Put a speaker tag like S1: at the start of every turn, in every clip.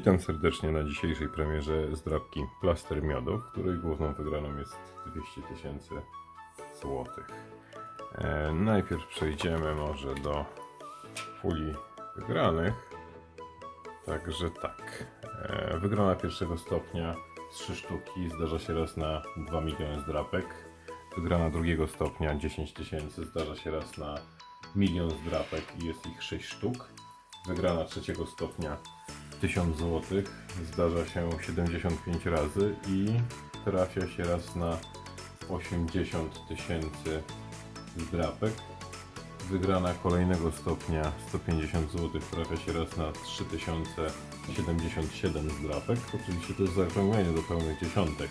S1: Witam serdecznie na dzisiejszej premierze zdrabki Plaster Miodu, w której główną wygraną jest 200 tysięcy złotych. E, najpierw przejdziemy może do puli wygranych. Także tak. E, wygrana pierwszego stopnia 3 sztuki zdarza się raz na 2 miliony zdrapek. Wygrana drugiego stopnia 10 tysięcy zdarza się raz na milion zdrapek i jest ich 6 sztuk. Wygrana trzeciego stopnia 1000 zł zdarza się 75 razy i trafia się raz na 80 tysięcy zdrapek. Wygrana kolejnego stopnia 150 zł trafia się raz na 3077 zdrapek. Oczywiście to jest zaokrąglenie do pełnych dziesiątek.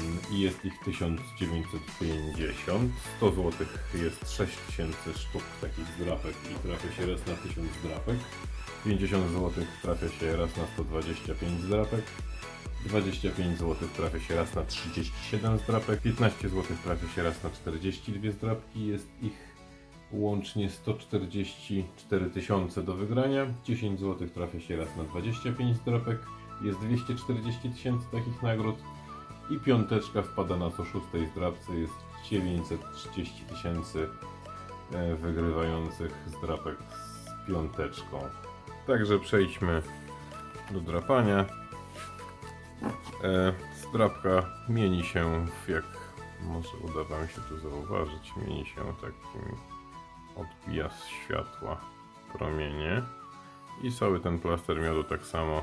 S1: Mm, I jest ich 1950. 100 zł jest 6000 sztuk takich zdrapek i trafia się raz na 1000 zdrapek. 50 zł trafia się raz na 125 zdrapek. 25 zł trafia się raz na 37 zdrapek. 15 zł trafia się raz na 42 zdrapki. Jest ich łącznie 144 tysiące do wygrania. 10 zł trafia się raz na 25 zdrapek. Jest 240 tysięcy takich nagród. I piąteczka wpada na co szóstej zdrapce. Jest 930 tysięcy e, wygrywających zdrapek z piąteczką. Także przejdźmy do drapania. E, zdrapka mieni się, w, jak może uda Wam się to zauważyć, mieni się takim, odbija z światła promienie. I cały ten plaster miodu tak samo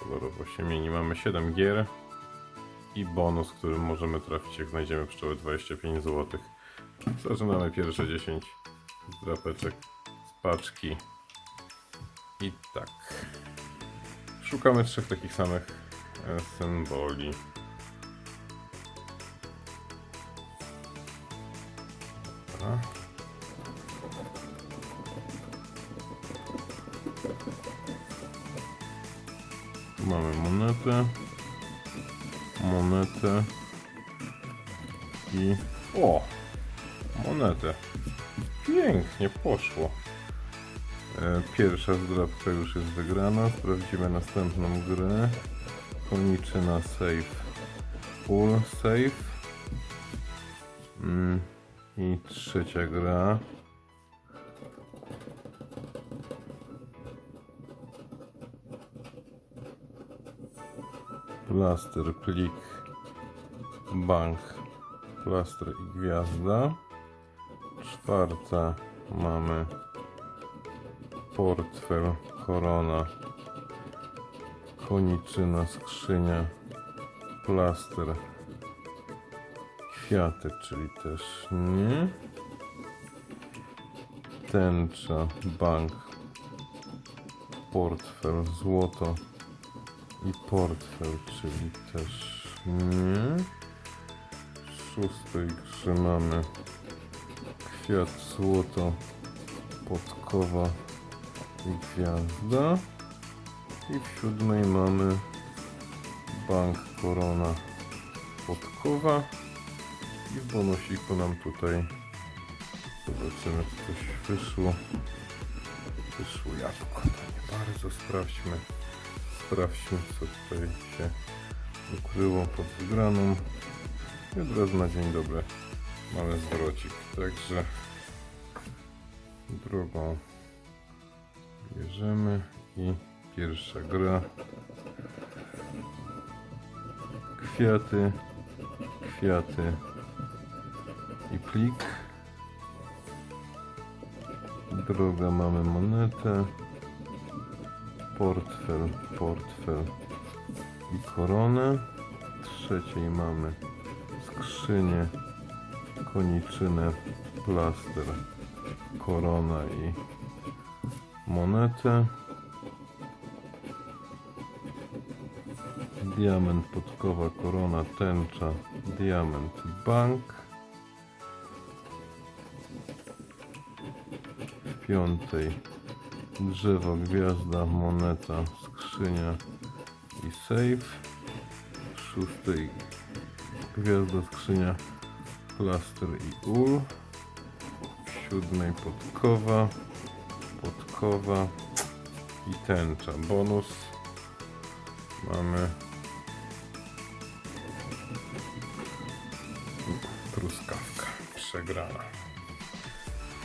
S1: kolorowo się mieni. Mamy 7 gier i bonus, którym możemy trafić, jak znajdziemy pszczoły 25 zł. Zaczynamy pierwsze 10 zdrapeczek z paczki. I tak. Szukamy trzech takich samych e, symboli. Mamy monetę, monetę i... O! Monetę. Pięknie poszło. E, Pierwsza zdrabka już jest wygrana. Sprawdzimy następną grę. Koniczyna save. Full save. Mm. I trzecia gra. Plaster, plik, bank, plaster i gwiazda. Czwarta mamy portfel, korona, koniczyna, skrzynia, plaster, kwiaty, czyli też nie. Tęcza, bank, portfel, złoto i portfel, czyli też nie. W szóstej grze mamy kwiat, złoto, podkowa, gwiazda. I w siódmej mamy bank korona podkowa. I w bonusiku nam tutaj zobaczymy co coś wyszło. Wyszło jabłko. Nie bardzo sprawdźmy. Sprawdźmy co tutaj się ukryło pod wygraną. I od razu na dzień dobry mamy zwrocik. Także drugą Bierzemy i pierwsza gra. Kwiaty, kwiaty i plik. Droga mamy monetę, portfel, portfel i koronę. Trzeciej mamy skrzynię, koniczynę, plaster, korona i monetę. Diament, podkowa, korona, tęcza, diament, bank. W piątej drzewo, gwiazda, moneta, skrzynia i safe. W szóstej gwiazda, skrzynia, plaster i ul. W siódmej podkowa podkowa i tęcza. Bonus mamy truskawka przegrana.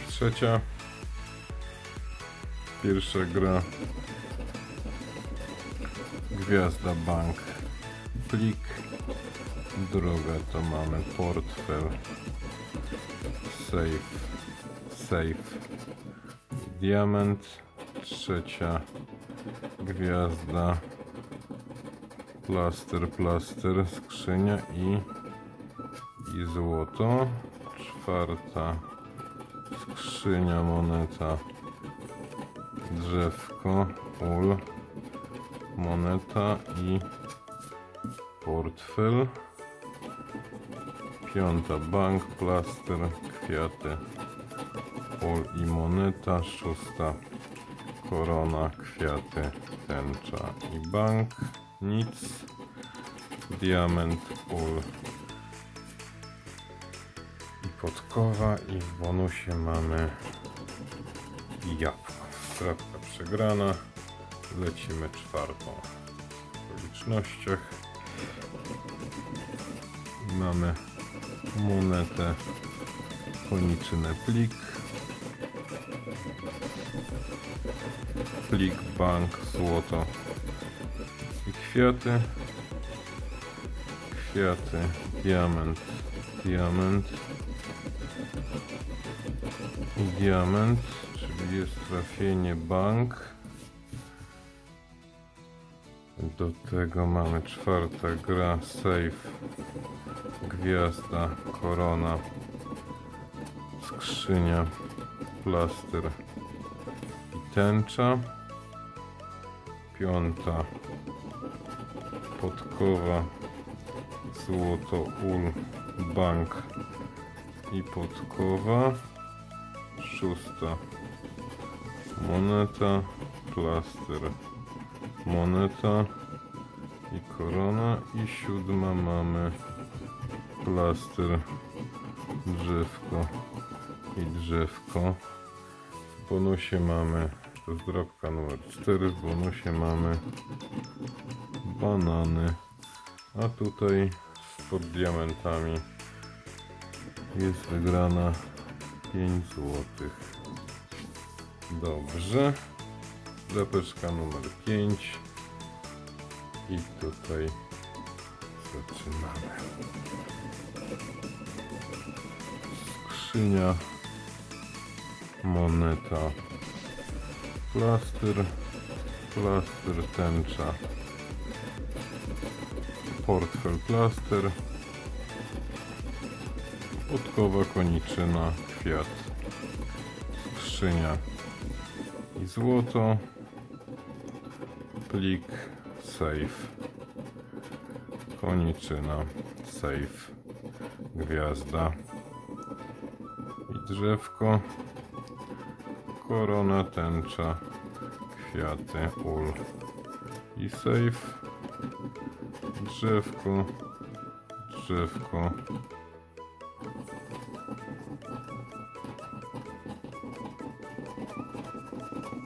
S1: Trzecia. Pierwsza gra. Gwiazda Bank. Plik. Druga to mamy portfel. Safe. Safe. Diament. Trzecia gwiazda. Plaster, plaster, skrzynia i, i złoto. Czwarta skrzynia, moneta, drzewko, ul, moneta i portfel. Piąta bank, plaster, kwiaty, ul i moneta. Szósta korona, kwiaty, tęcza i bank. Nic. Diament, ul i podkowa i w bonusie mamy jabłko. Kratka przegrana. Lecimy czwartą w okolicznościach. Mamy monetę, koniczynę plik. Plik, bank, złoto. I kwiaty. Kwiaty, diament, diament. I diament, czyli jest trafienie bank. Do tego mamy czwarta gra, safe, gwiazda, korona, skrzynia, plaster i tęcza. Piąta, podkowa, złoto, ul, bank i podkowa. Szósta moneta, plaster, moneta i korona. I siódma mamy plaster, drzewko i drzewko. W bonusie mamy, to jest drobka numer 4, w bonusie mamy banany. A tutaj pod diamentami jest wygrana 5 złotych. Dobrze. Lepeczka numer 5. I tutaj zaczynamy. Skrzynia. Moneta. Plaster. Plaster tęcza. Portfel plaster. Podkowa, koniczyna, kwiat, skrzynia i złoto, plik, safe, koniczyna, safe, gwiazda i drzewko, korona, tęcza, kwiaty, ul i safe, drzewko, drzewko,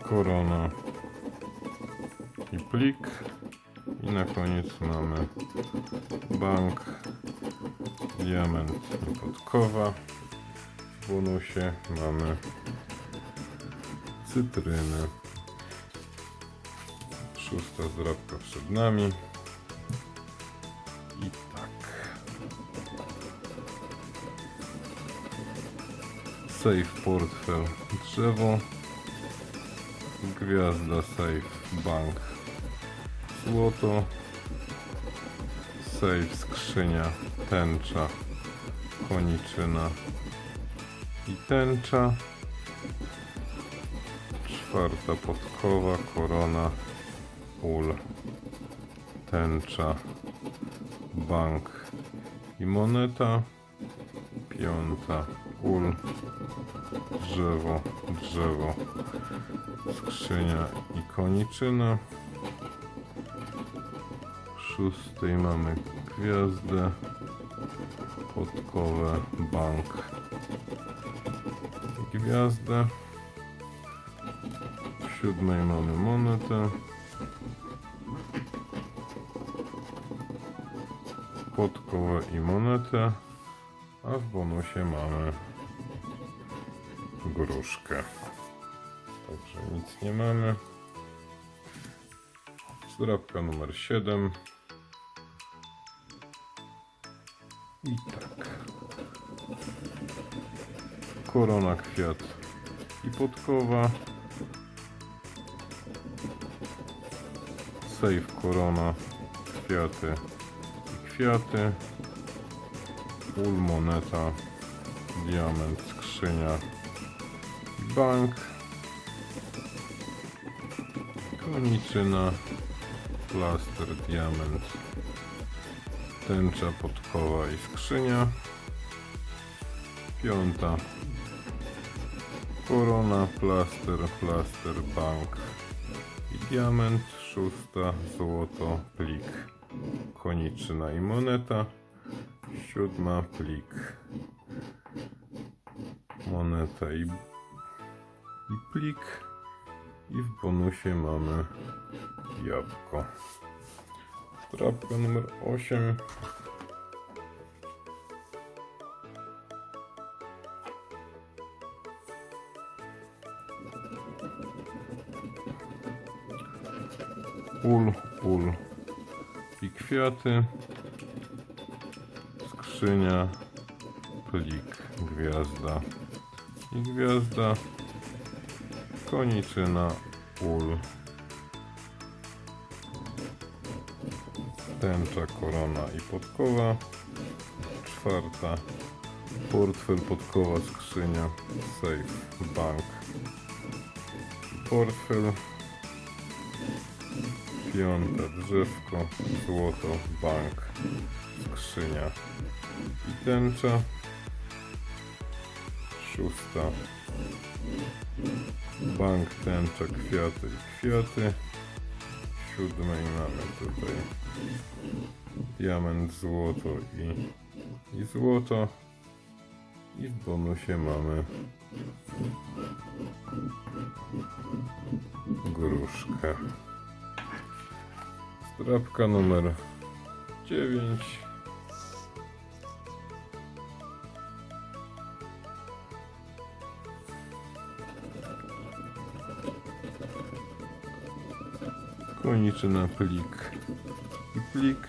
S1: korona i plik. I na koniec mamy bank diament i podkowa. W bonusie mamy cytryny szósta zdrobka przed nami. I tak. Safe portfel drzewo. Gwiazda, safe, bank, złoto, safe, skrzynia, tęcza, koniczyna i tęcza. Czwarta podkowa, korona, ul, tęcza, bank i moneta. Piąta, ul, drzewo, drzewo, skrzynia i koniczyna. Szóstej mamy gwiazdę, podkowę, bank i gwiazdę. Siódmej mamy monetę. podkowę i monetę, a w bonusie mamy gruszkę. Także nic nie mamy. Zdrabka numer 7. I tak. Korona, kwiat i podkowa. Sejf, korona, kwiaty i kwiaty. Ul, moneta, diament, skrzynia i bank. Koniczyna, plaster, diament, tęcza, podkowa i skrzynia. Piąta. Korona, plaster, plaster, bank i diament. Szósta, złoto, plik, koniczyna i moneta. Siódma, plik, moneta i, i plik. I w bonusie mamy jabłko. Trapka numer 8. Ul, ul i kwiaty. Skrzynia, plik, gwiazda i gwiazda. Koniczyna, ul. Tęcza, korona i podkowa. Czwarta. Portfel, podkowa, skrzynia, safe, bank. Portfel. Piąta, drzewko, złoto, bank, skrzynia i tęcza. Szósta. Bank, tęcza, kwiaty i kwiaty. Siódmej mamy tutaj diament, złoto i, i złoto. I w bonusie mamy gruszkę. Strapka numer 9. Koniczyna plik i plik.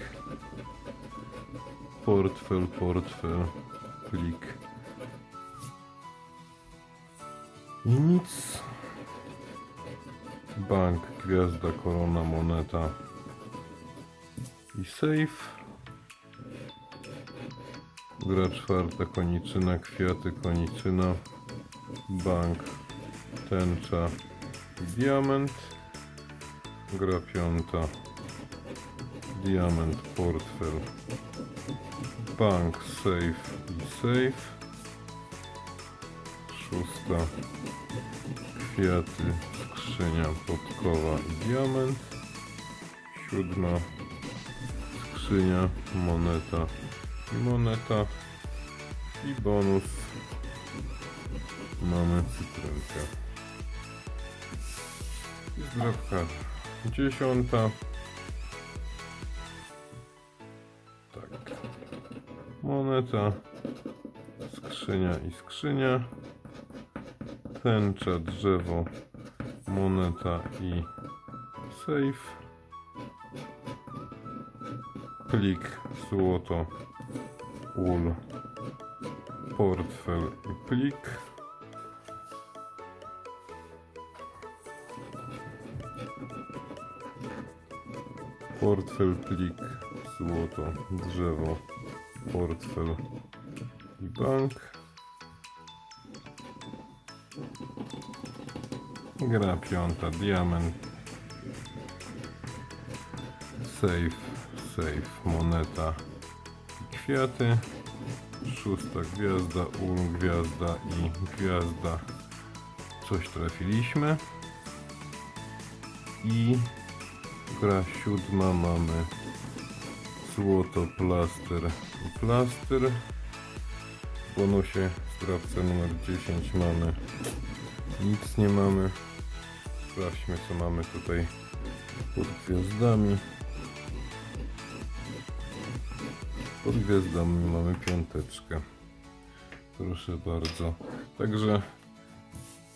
S1: Portfel, portfel, plik. I nic. Bank, gwiazda, korona, moneta i safe. Gra czwarta, koniczyna, kwiaty, koniczyna, bank, tęcza diament. Gra piąta, diament, portfel, bank, safe i safe. Szósta, kwiaty, skrzynia, podkowa i diament. Siódma, skrzynia, moneta. Moneta i bonus. Mamy cytrynkę. Zdrowka dziesiąta. Tak. Moneta. Skrzynia i skrzynia. Tęcza, drzewo moneta i safe plik, złoto, ul, portfel plik. Portfel, plik, złoto, drzewo, portfel i bank. Gra piąta, diament, safe, safe, moneta i kwiaty. Szósta gwiazda, ul, gwiazda i gwiazda. Coś trafiliśmy. I gra siódma mamy złoto, plaster plaster. W bonusie sprawca numer 10 mamy nic nie mamy. Sprawdźmy co mamy tutaj pod gwiazdami. Pod gwiazdami mamy piąteczkę. Proszę bardzo. Także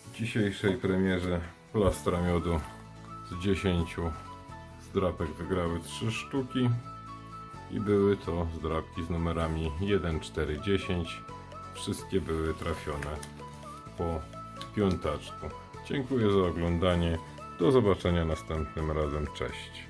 S1: w dzisiejszej premierze plastra miodu z 10 zdrapek wygrały 3 sztuki i były to zdrapki z numerami 1, 4, 10. Wszystkie były trafione po piątaczku. Dziękuję za oglądanie. Do zobaczenia następnym razem. Cześć.